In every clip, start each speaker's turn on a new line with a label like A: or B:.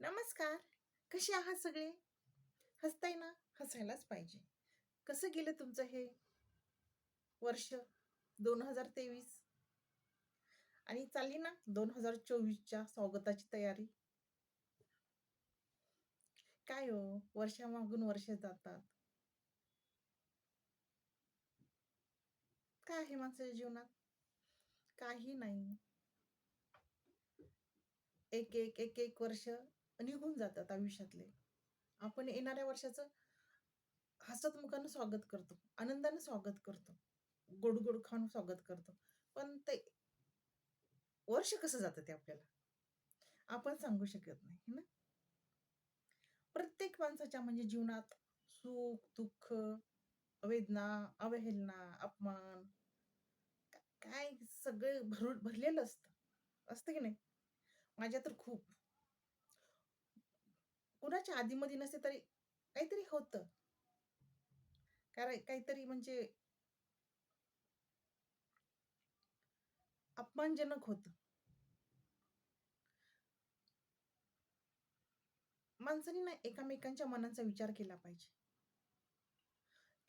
A: नमस्कार. कसे आहात सगळे? हसताय ना? हसायलाच पाहिजे. कसं गेलं तुमचं हे वर्ष? दोन हजार तेवीस? आणि चालली ना दोन हजार चोवीसच्या स्वागताची तयारी? काय हो? वर्षामागून वर्ष जातात. काय आहे माणसाच्या जीवनात? काही नाही. एक एक एक एक वर्ष निघून जातात आयुष्यातले. आपण येणाऱ्या वर्षाचं हसतमुखानं स्वागत करतो आनंदानं स्वागत करतो गोड गोड खाऊन स्वागत करतो. पण ते वर्ष कसं जातं ते आपल्याला? आपण सांगू शकत नाही ना? प्रत्येक माणसाच्या म्हणजे जीवनात सुख दुःख वेदना अवहेलना अपमान काय सगळे भरून भरलेलं असतं. असतं की नाही? माझ्या तर खूप. कुणाच्या आधीमध्ये नसते तरी काहीतरी होतं. कारण काहीतरी म्हणजे अपमानजनक होत. माणसाने ना एकामेकांच्या मनांचा विचार केला पाहिजे.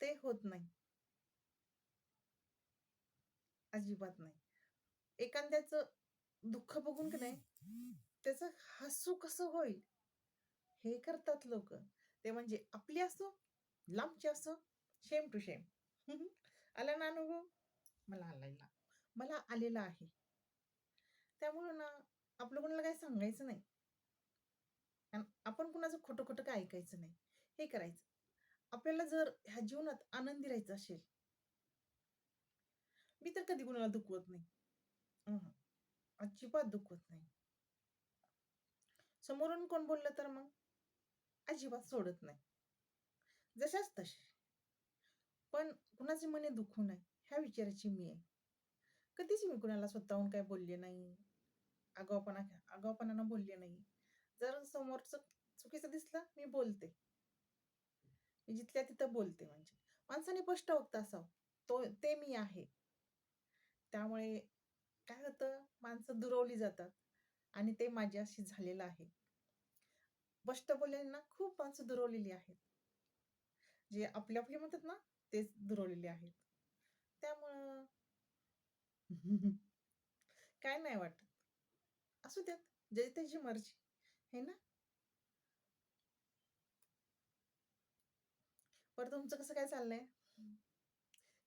A: ते होत नाही. अजिबात नाही. एखाद्याच दुःख बघून की नाही त्याच हसू कसं होईल? हे करतात लोक. ते म्हणजे आपली असो लांबची असो शेम टू शेम आला ना अनुभव? मला आलेला. मला आलेला आहे. त्यामुळं ना आपलं कोणाला काही सांगायचं नाही. आपण कुणाचं खोटं खोटं काय ऐकायचं नाही. हे करायचं. आपल्याला जर ह्या जीवनात आनंदी राहायचं असेल. मी तर कधी कुणाला दुखवत नाही. अजिबात दुखवत नाही. समोरून कोण बोललं तर मग? अजिबात सोडत नाही. जशाच तशा. पण कुणाचे मने दुखू नये ह्या विचाराची मी आहे. कधीच मी कुणाला स्वतःहून काय बोलले नाही. आगावपणा आगावपणानं बोलले नाही. जर समोरचं चुकीचं दिसलं मी बोलते. मी जिथल्या तिथं बोलते म्हणजे. माणसाने स्पष्ट वक्ता असावं. तो ते मी आहे. त्यामुळे काय होतं? माणसं दुरवली जातात. आणि ते माझ्याशी झालेलं आहे. स्पष्ट बोललेना खूप माणसं दुरवलेली आहेत. जे आपले आपले म्हणतात ना तेच दुरवलेले आहेत. त्यामुळं काय नाही वाटत. असू द्यात जे त्याची मर्जी है ना? बरं तुमचं कसं काय चाललंय?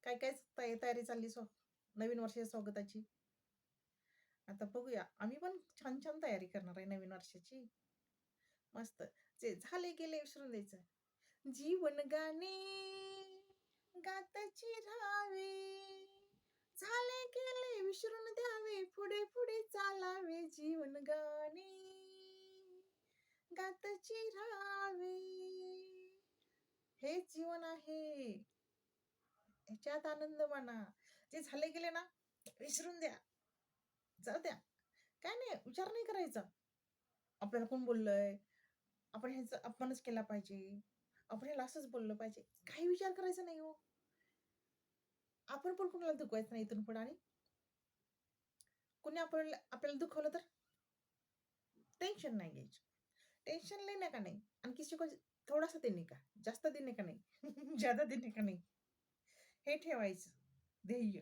A: काय काय तयारी चालली स्वा नवीन वर्षाच्या स्वागताची? आता बघूया. आम्ही पण छान छान तयारी करणार आहे नवीन वर्षाची. मस्त. जे झाले गेले विसरून द्यायचं. जीवन गाणे गाताची राहावे. झाले गेले विसरून द्यावे. पुढे पुढे चालावे जीवन गाणे गाताची राहावे. हे जीवन आहे. ह्याच्यात आनंद माना. जे झाले गेले ना विसरून द्या. जाऊ द्या. काय नाही विचार नाही करायचा. आपल्याला कोण बोललंय? आपण ह्याचा अपमानच केला पाहिजे. आपण ह्याला असंच बोललं पाहिजे. काही विचार करायचा नाही हो. आपण पण कोणाला दुखवायचं नाही इथून पुढे आणि कोणी आपल्याला आपल्याला दुखवलं तर? टेन्शन नाही घ्यायचं. टेन्शन लय का नाही. आणि किसी को देणे का? जास्त देणे का नाही? ज्यादा देणे का नाही? हे ठेवायचं. ध्येय.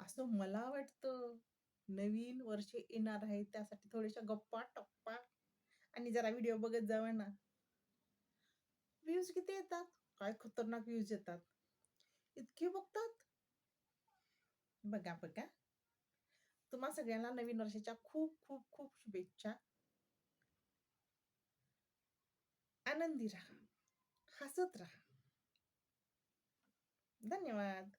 A: असं मला वाटतं नवीन वर्ष येणार आहे त्यासाठी थोड्याशा गप्पा टप्पा आणि जरा व्हिडिओ बघत जावा ना. व्ह्यूज किती येतात? काय खतरनाक व्ह्यूज येतात. इतके बघतात? बघा बघा. तुम्हा सगळ्यांना नवीन वर्षाच्या खूप खूप खूप शुभेच्छा. आनंदी राहा. हसत राहा. धन्यवाद.